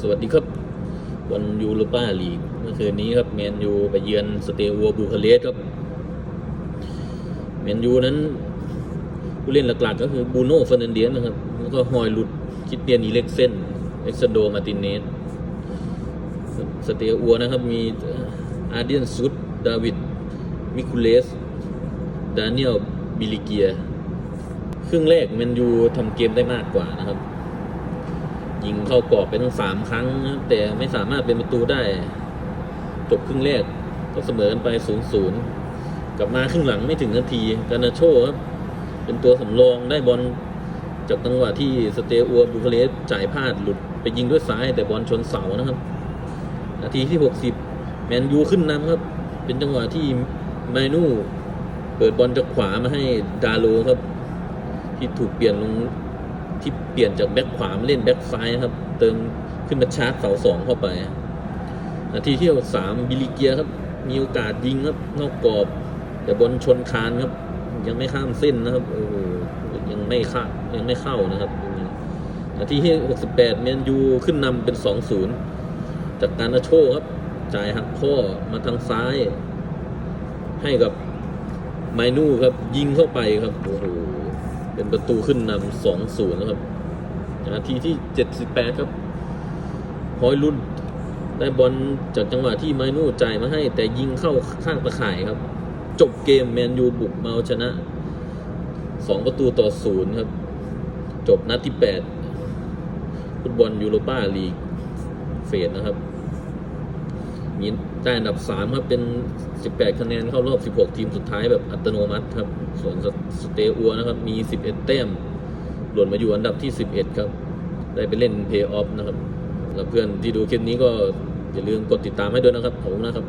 สวัสดีครับวันยูโรปาลีกเมื่อคืนนี้ครับแมนยูไปเยือนสเตอัวบูคาเรสครับแมนยูนั้นผู้เล่นหลักๆก็คือบูโน่เฟอร์นันเดียสนะครับ แล้วก็ฮอยลุดคิดเตียนอีเล็กเซนเอ็กซานโดมาตินเนสสเตอัวนะครับมีอาเดียนซุดดาวิดมิคูเลส ดานิเอลบิลิเกีย ครึ่งแรกแมนยูทำเกมได้มากกว่านะครับ ยิงเข้ากรอบไปทั้งสามครั้งนะแต่ไม่สามารถเป็นประตูได้ จบครึ่งแรกก็เสมอกันไปศูนย์ศูนย์กลับมาครึ่งหลังไม่ถึงนาทีกานาโชครับเป็นตัวสำรองได้บอลจากจังหวะที่สเตอัวบูคาเรสจ่ายพลาดหลุดไปยิงด้วยซ้าย แต่บอลชนเสานะครับ นาทีที่ 60 แมนยูขึ้นนำครับ เป็นจังหวะที่ไมนูเปิดบอลจากขวามาให้ดาโลครับ ที่ถูกเปลี่ยนลง ที่เปลี่ยนจากแบ็คขวามาเล่นแบ็คซ้ายครับ เติมขึ้นมาชาร์จเสาสองเข้าไป นาทีที่สามบิลิเกียครับ มีโอกาสยิงครับนอกกรอบ แต่บอลชนคานครับ ยังไม่ข้ามเส้นนะครับโอ้โหยังไม่ข้ายังไม่เข้านะครับนาทีที่68เมนยูขึ้นนำเป็น2-0จากการนาโชครับจ่ายหักข้อมาทางซ้าย ให้กับไมนูครับยิงเข้าไปครับโอ้โห เป็นประตูขึ้นนำสองศูนย์นะครับนาทีที่เจ็ดสิบแปดครับฮอยลุนได้บอลจากจังหวะที่ไมนูจ่ายมาให้ แต่ยิงเข้าข้างตะข่ายครับ จบเกมแมนยูบุกมาเอาชนะสองประตูต่อศูนย์ครับ จบนัดที่แปดฟุตบอลยูโรปาลีกเฟสนะครับ มีได้อันดับ 3 ครับ เป็น 18 คะแนนเข้ารอบ 16 ทีมสุดท้ายแบบอัตโนมัติครับ ส่วนสเตอัวนะครับ มี 11 แต้ม หล่นมาอยู่อันดับที่ 11 ครับ ได้ไปเล่นเพย์ออฟนะครับ แล้วเพื่อนที่ดูคลิปนี้ก็อย่าลืมกดติดตามให้ด้วยนะครับ ขอบคุณนะครับ